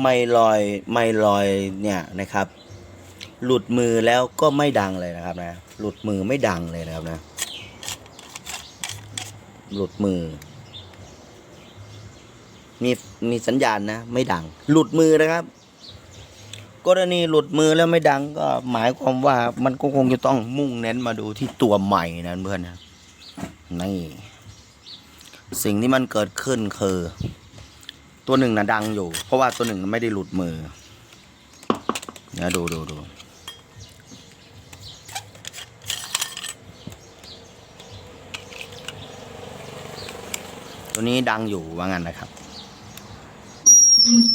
ไม่ลอยไม่ลอยเนี่ยนะครับ หลุดมือแล้วก็ไม่ดังเลยนะครับนะ หลุดมือไม่ดังเลยนะครับนะ หลุดมือ มีมีสัญญาณนะ ไม่ดัง หลุดมือนะครับ กรณีหลุดมือแล้วไม่ดังก็หมายความว่ามันก็คงจะต้องมุ่งเน้นมาดูที่ตัวใหม่นะเพื่อนนะนี่สิ่งที่มันเกิดขึ้นคือ ตัวหนึ่งนะดังอยู่ เพราะว่าตัวหนึ่งไม่ได้หลุดมือเดี๋ยดูดูดูตัวนี้ดังอยู่ว่างั้นนะครับ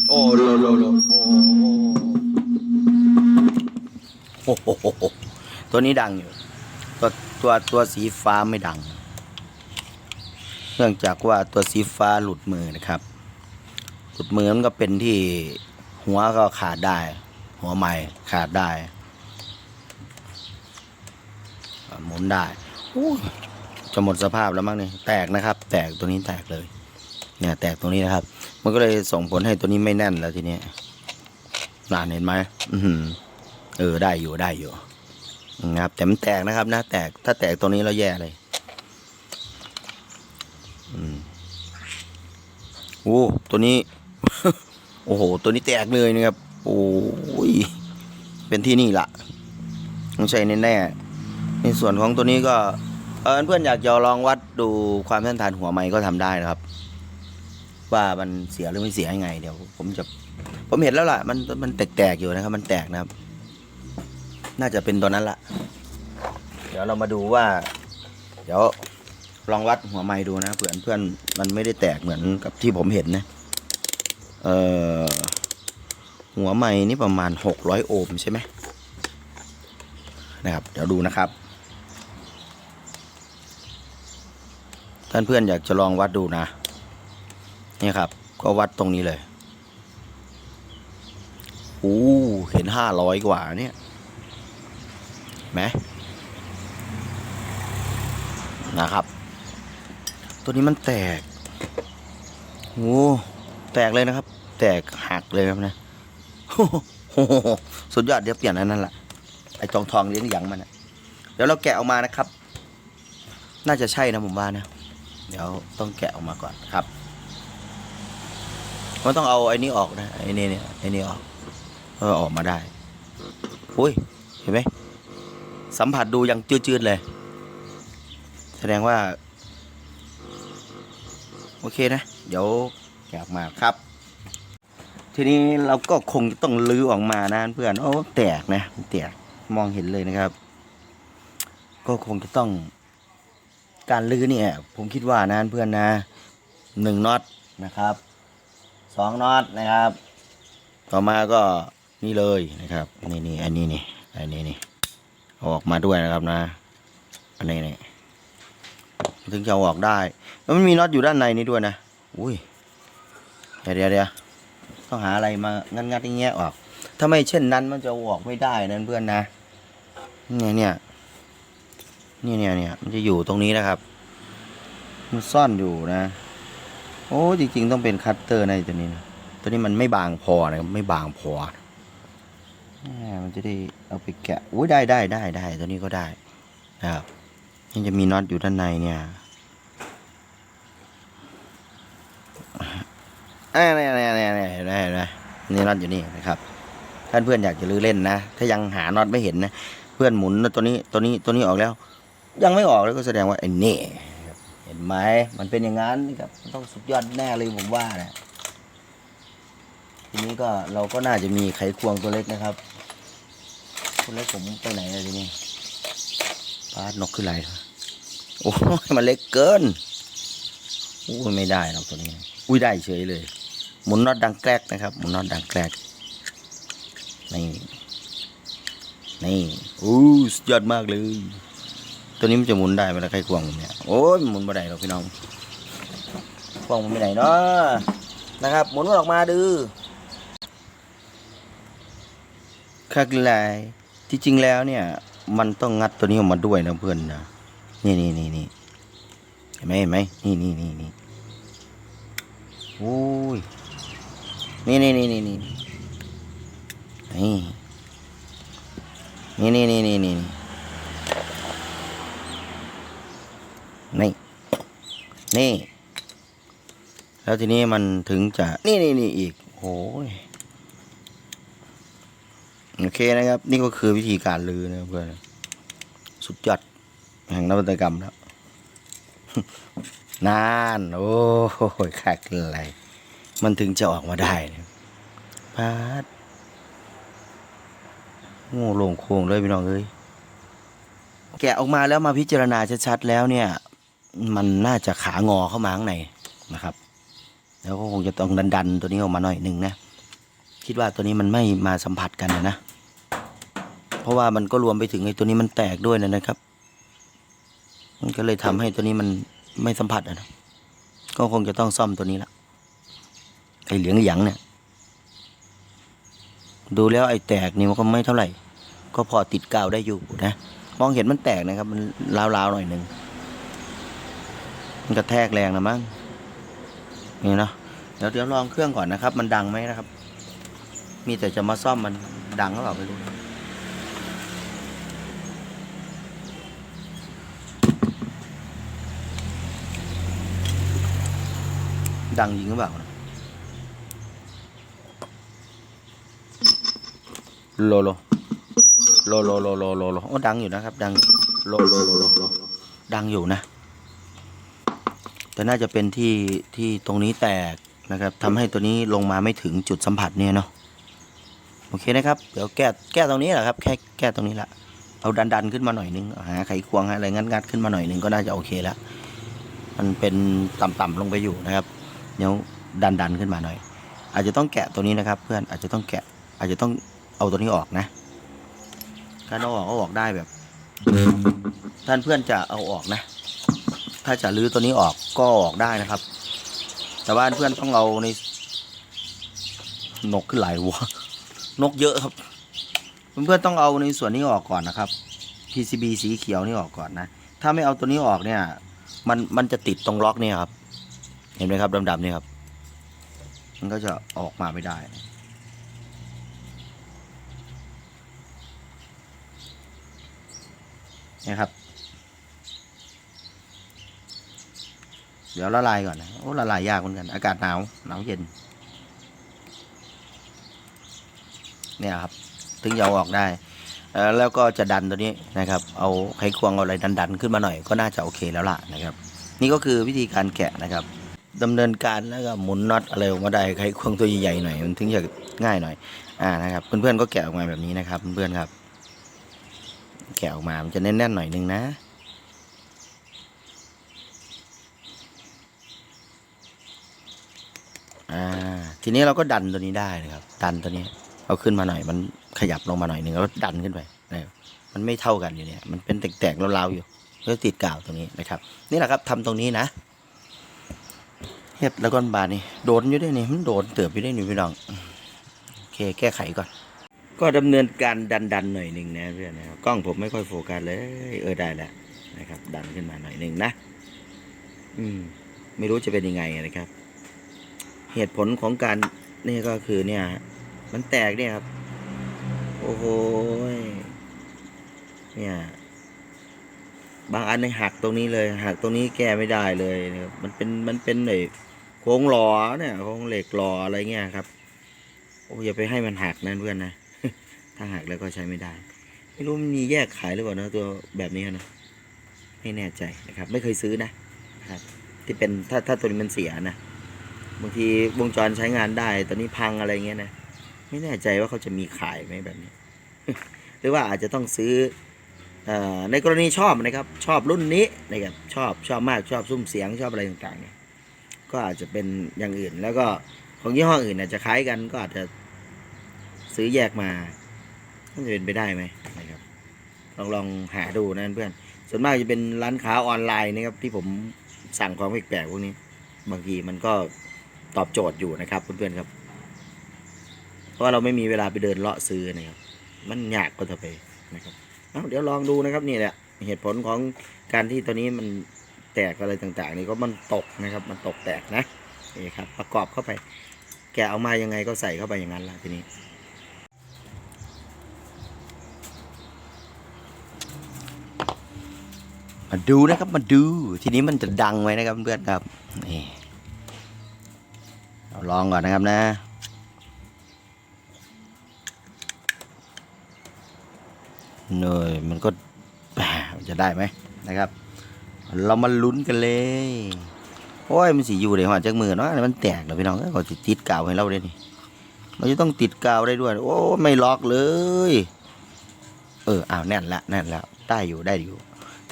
โอ้โลโลโลโอ้โอ้โอ้โอ้โอ้ตัวนี้ดังอยู่ ตัวตัวตัวสีฟ้าไม่ดัง เนื่องจากว่าตัวสีฟ้าหลุดมือนะครับ หลุดมือมันก็เป็นที่หัวก็ขาดได้ หัวใหม่ขาดได้ หมุนได้จะหมดสภาพแล้วมั้งเนี่ยแตกนะครับ แตกตัวนี้แตกเลยเนี่ยแตกตรงนี้นะครับ มันก็เลยส่งผลให้ตัวนี้ไม่แน่นแล้วทีนี้น่านเห็นไหมเออได้อยู่ได้อยู่นะครับแต่มันแตกนะครับ นะ แตกถ้าแตกตรงนี้แล้วแย่เลยอืมโอ้ตัวนี้ โอ้โห ตัวนี้แตกเลยนะครับ โอ้ย เป็นที่นี่ละต้องใช่แน่ๆในส่วนของตัวนี้ก็เออเพื่อนอยากจะลองวัดดูความต้านทานหัวไม้ก็ทำได้นะครับ ว่ามันเสียหรือไม่เสียยังไง เดี๋ยว ผมจะ ผมเห็นแล้วล่ะ มันมันแตกๆอยู่นะครับ มันแตกนะครับ น่าจะเป็นตัวนั้นละเดี๋ยวเรามาดูว่า เดี๋ยวลองวัดหัวไม้ดูนะเพื่อนเพื่อนมันไม่ได้แตกเหมือนกับที่ผมเห็นนะ เอ่อหัวไม้นี่ประมาณหกร้อยโอห์มใช่ไหมนะครับ เดี๋ยวดูนะครับ ท่านเพื่อนอยากจะลองวัดดูนะ นี่ครับ ก็วัดตรงนี้เลยโอ้เห็นห้าร้อยกว่าเนี่ยไหมนะครับ ตัวนี้มันแตกโอ้แตกเลยนะครับ แตกหักเลยครับนะสุดยอดเดี๋ยวเปลี่ยนอันนั้นแหละไอ้ทองทองเลี้ยงหยังมันนะเดี๋ยวเราแกะออกมานะครับ น่าจะใช่นะผมว่านะ เดี๋ยวต้องแกะออกมาก่อนครับมันต้องเอาไอ้นี้ออกนะไอ้นี่เนี่ยไอ้นี่ออกเออออกมาได้อุ้ยเห็นไหมสัมผัสดูยังจืดๆเลย แสดงว่า โอเคนะ เดี๋ยวแกะออกมาครับ ทีนี้เราก็คงจะต้องลื้อออกมานะเพื่อนโอ้แตกนะแตกมองเห็นเลยนะครับ ก็คงจะต้อง การลื้อเนี่ย ผมคิดว่านะเพื่อนนะหนึ่งน็อตนะครับสองน็อตนะครับ ต่อมาก็นี่เลยนะครับ นี่นี่อันนี้นี่อันนี้นี่เอาออกมาด้วยนะครับนะ อันนี้นี่ถึงจะออกได้ แล้วมันมีน็อตอยู่ด้านในนี้ด้วยนะ อุ้ยเฮียเดี๋ยวเดี๋ยว ต้องหาอะไรมางัดงัดอย่างเงี้ยออก ถ้าไม่เช่นนั้นมันจะออกไม่ได้นะเพื่อนนะ เนี่ยเนี่ยนี่เนี่ยเนี่ยมันจะอยู่ตรงนี้นะครับ มันซ่อนอยู่นะ โอ้จริง ๆ ต้องเป็นคัตเตอร์ในตัวนี้นะตัวนี้มันไม่บางพอนะไม่บางพอแหมมันจะได้เอาไปแกะอุ้ยได้ได้ได้ได้ตัวนี้ก็ได้นะครับนี่จะมีน็อตอยู่ด้านในเนี่ย อ่าเนี่ยเนี่ยเนี่ยเนี่ยเห็นไหมเห็นไหมนี่น็อตอยู่นี่นะครับท่านเพื่อนอยากจะลื้อเล่นนะ ถ้ายังหาน็อตไม่เห็นนะ เพื่อนหมุนตัวนี้ตัวนี้ตัวนี้ออกแล้ว ยังไม่ออกแล้วก็แสดงว่าไอ้นี่เห็นไหมมันเป็นอย่างนั้นครับต้องสุดยอดแน่เลยผมว่านะทีนี้ก็เราก็น่าจะมีไขควงตัวเล็กนะครับตัวเล็กผมไปไหนเลยทีนี้ปาดนกขึ้นไรโอ้ยมันเล็กเกินโอ้ยไม่ได้หรอกตัวนี้ อุ้ยได้เฉยเลย หมุนน็อตดังแกรกนะครับ หมุนน็อตดังแกรกนี่นี่อู้สุดยอดมากเลย ตัวนี้มันจะหมุนได้ไหมล่ะใครควงผมเนี่ยโอ้ยหมุนไม่ได้หรอกพี่น้องควงมันไปไหนเนาะนะครับ หมุนมันออกมาดื้อคักลายที่จริงแล้วเนี่ย มันต้องงัดตัวนี้ออกมาด้วยนะเพื่อนนะนี่นี่นี่นี่เห็นไหมเห็นไหมนี่นี่นี่นี่โอ้ย นี่นี่นี่นี่นี่นี่นี่นี่นี่นี่นี่นี่นี่ แล้วทีนี้มันถึงจะนี่นี่นี่อีกโอ้ยโอเคนะครับ นี่ก็คือวิธีการลือนะเพื่อนสุดยอดแห่งนวัตกรรมแล้วนาน โอ้ยขาดอะไร มันถึงจะออกมาได้เนี่ยพาดโง่ลงโค้งเลยพี่น้องเอ้ยแกะออกมาแล้วมาพิจารณาชัดๆแล้วเนี่ย มันน่าจะขางอเข้ามาข้างในนะครับ แล้วก็คงจะต้องดันๆ ตัวนี้ออกมาหน่อยหนึ่งนะคิดว่าตัวนี้มันไม่มาสัมผัสกันนะนะเพราะว่ามันก็รวมไปถึงไอ้ตัวนี้มันแตกด้วยนะนะครับ มันก็เลยทำให้ตัวนี้มันไม่สัมผัสนะก็คงจะต้องซ่อมตัวนี้ละ ไอ้เหลืองหยังเนี่ยดูแล้วไอ้แตกนี่มันก็ไม่เท่าไหร่ ก็พอติดกาวได้อยู่นะมองเห็นมันแตกนะครับ มันลาวๆหน่อยหนึ่งมันกระแทกแรงนะมั้งนี่เนาะเดี๋ยวเดี๋ยวลองเครื่องก่อนนะครับ มันดังไหมนะครับ มีแต่จะมาซ่อมมันดังหรือเปล่าไม่รู้ดังจริงหรือเปล่า โลโลโลโลโลโลโลโลโอ้ดังอยู่นะครับ ดังอยู่โลโลโลโลโลดังอยู่นะ แต่น่าจะเป็นที่ที่ตรงนี้แตกนะครับทำให้ตัวนี้ลงมาไม่ถึงจุดสัมผัสเนี่ยเนาะโอเคนะครับ เดี๋ยวแก้แก้ตรงนี้แหละครับ แค่แก้ตรงนี้ละเอาดันดันๆขึ้นมาหน่อยนึงหาไขควงหาอะไรงัดงัดๆขึ้นมาหน่อยนึงก็น่าจะโอเคแล้วมันเป็นต่ำๆลงไปอยู่นะครับเดี๋ยวดันดันๆขึ้นมาหน่อย อาจจะต้องแกะตัวนี้นะครับ เพื่อนอาจจะต้องแกะ อาจจะต้อง เอาตัวนี้ออกนะถ้าเอาออกก็ออกได้แบบ ท่านเพื่อนจะเอาออกนะ ถ้าจะรื้อตัวนี้ออกก็ออกได้นะครับ แต่ว่าเพื่อนต้องเอาในนกขึ้นหลายหัวนกเยอะครับเพื่อนๆต้องเอาในส่วนนี้ออกก่อนนะครับ PCB สีเขียวนี่ออกก่อนนะ ถ้าไม่เอาตัวนี้ออกเนี่ย มันมันจะติดตรงล็อกเนี่ยครับ เห็นไหมครับดำๆนี่ครับ มันก็จะออกมาไม่ได้ นะครับ เดี๋ยวละลายก่อนนะโอ้ละลายยากเหมือนกัน อากาศหนาวหนาวเย็น เนี่ยครับ ถึงจะเอาออกได้ แล้วก็จะดันตัวนี้นะครับ เอาไขควงเอาอะไรดันๆขึ้นมาหน่อยก็น่าจะโอเคแล้วล่ะนะครับ นี่ก็คือวิธีการแกะนะครับดำเนินการแล้วก็หมุนน็อตอะไรออกมาได้ไขควงตัวใหญ่ๆหน่อยมันถึงจะง่ายหน่อยอ่านะครับเพื่อนๆก็แกะออกมาแบบนี้นะครับเพื่อนๆครับ กะออกมา มันจะแน่นๆหน่อยนึงนะ อ่า ทีนี้เราก็ดันตัวนี้ได้นะครับ ดันตัวนี้ เอาขึ้นมาหน่อย มันขยับลงมาหน่อยหนึ่งแล้วดันขึ้นไปนะครับมันไม่เท่ากันอยู่เนี่ย มันเป็นแตกๆราๆอยู่แล้วติดกาวตรงนี้นะครับ นี่แหละครับทำตรงนี้นะเฮ็ดแล้วก็บานนี่โดนอยู่ด้วยนี่มันโดนเติบอยู่ด้วยนี่พี่น้องโอเคแก้ไขก่อน ก็ดำเนินการดันๆหน่อยหนึ่งนะเพื่อนนะครับกล้องผมไม่ค่อยโฟกัสเลย เออได้แล้วนะครับ ดันขึ้นมาหน่อยหนึ่งนะอืม ไม่รู้จะเป็นยังไงนะครับ เหตุผลของการนี่ก็คือเนี่ย มันแตกเนี่ยครับ โอ้โหยเนี่ยบางอันเนี่ยหักตรงนี้เลยหักตรงนี้แก้ไม่ได้เลยนะครับมันเป็นมันเป็นไอ้โค้งหลอเนี่ยโค้งเหล็กหลออะไรเงี้ยครับโอ้อย่าไปให้มันหักนะเพื่อนนะ ถ้าหักแล้วก็ใช้ไม่ได้ ไม่รู้มีแยกขายหรือเปล่านะตัวแบบนี้นะไม่แน่ใจนะครับ ไม่เคยซื้อนะครับ ที่เป็นถ้าถ้าตัวนี้มันเสียนะบางทีวงจรใช้งานได้ ตอนนี้พังอะไรเงี้ยนะไม่แน่ใจว่าเขาจะมีขายไหมแบบนี้ หรือว่าอาจจะต้องซื้อเออในกรณีชอบนะครับ ชอบรุ่นนี้นะครับชอบชอบมากชอบซุ้มเสียงชอบอะไรต่างๆเนี่ยก็อาจจะเป็นอย่างอื่นแล้วก็ของยี่ห้ออื่นอาจจะคล้ายกันก็อาจจะซื้อแยกมา น่าจะเป็นไปได้ไหมนะครับลองลองหาดูนะเพื่อนส่วนมากจะเป็นร้านค้าออนไลน์นะครับที่ผมสั่งของแปลกๆพวกนี้ บางทีมันก็ตอบโจทย์อยู่นะครับเพื่อนๆครับ เพราะเราไม่มีเวลาไปเดินเลาะซื้อนะครับ มันยากก็จะไปนะครับเอาเดี๋ยวลองดูนะครับนี่แหละเหตุผลของการที่ตัวนี้มันแตกอะไรต่างๆ นี่ก็มันตกนะครับ มันตกแตกนะนี่ครับ ประกอบเข้าไป แกะออกมายังไงก็ใส่เข้าไปอย่างนั้นละทีนี้ มาดูนะครับมาดู ทีนี้มันจะดังไหมนะครับเพื่อนครับนี่เราลองก่อนนะครับนะเนยมันก็มันจะได้ไหมนะครับ เรามาลุ้นกันเลย โอ้ยมันสีอยู่ในหัวจักมือเนาะมันแตกแล้วพี่น้องเอ้ยเขาจะติดกาวให้เราได้นี่มันจะต้องติดกาวได้ด้วย โอ้ไม่ล็อกเลย เอออ้าวแน่นละแน่นแล้วได้อยู่ได้อยู่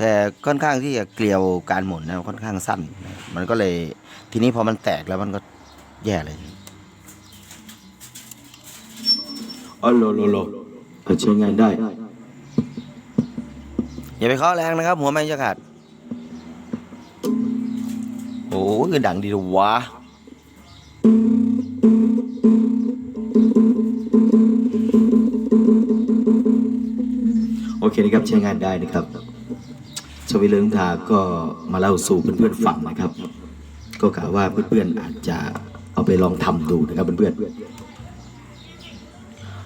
แต่ค่อนข้างที่จะเกลียวการหมุนนะค่อนข้างสั้นนะมันก็เลยทีนี้พอมันแตกแล้วมันก็แย่เลยอ๋อโลโลโลเออใช้งานได้ อย่าไปเคาะแรงนะครับ หัวไม่จะขาดโอ้ยคือดังดีวะโอเคนะครับใช้งานได้นะครับ ชวิเลิงทาก็มาเล่าสู่เพื่อนๆฟังนะครับ ก็กะว่าเพื่อนๆอาจจะเอาไปลองทำดูนะครับเพื่อนๆ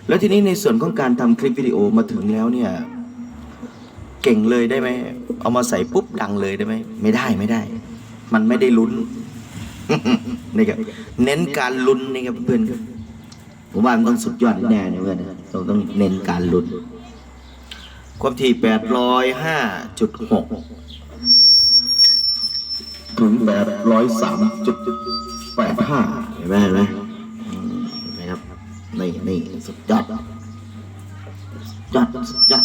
แล้วทีนี้ในส่วนของการทำคลิปวิดีโอมาถึงแล้วเนี่ย เก่งเลยได้ไหมเอามาใส่ปุ๊บดังเลยได้ไหมไม่ได้ไม่ได้ มันไม่ได้ลุ้นนี่ครับเน้นการลุ้นนี่ครับเพื่อนผมว่ามันต้องสุดยอดแน่เนี่ยเพื่อนต้องเน้นการลุ้น ความถี่แปดร้อยห้าจุดหกถึงแปดร้อยสามจุดแปดห้าเห็นไหมเห็นไหมเห็นไหมครับ นี่นี่สุดยอดสุดยอดสุดยอด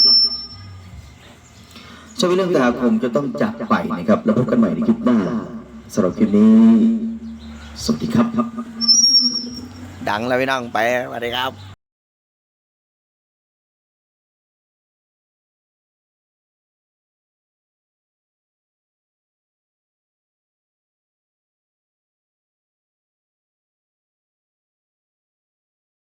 ชาววิเรื่องตาวคงจะต้องจากไปนะครับ แล้วพบกันใหม่ในคลิปหน้าสำหรับคลิปนี้ สวัสดีครับ ดังแล้วพี่น้องไปสวัสดีครับ